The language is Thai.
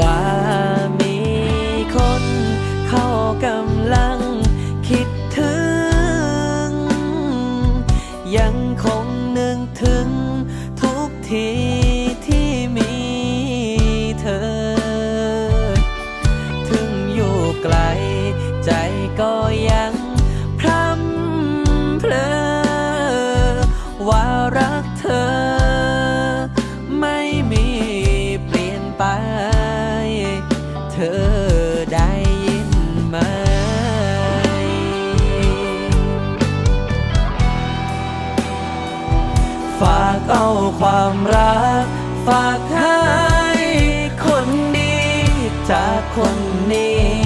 ว่ามีคนเขากำลังคิดถึง ยังคงนึกถึงทุกทีที่มีเธอ ถึงอยู่ไกลใจก็ยังพรำเพลอว่ารักเธอากเอาความรัก ฝากให้คนดีจากคนนี้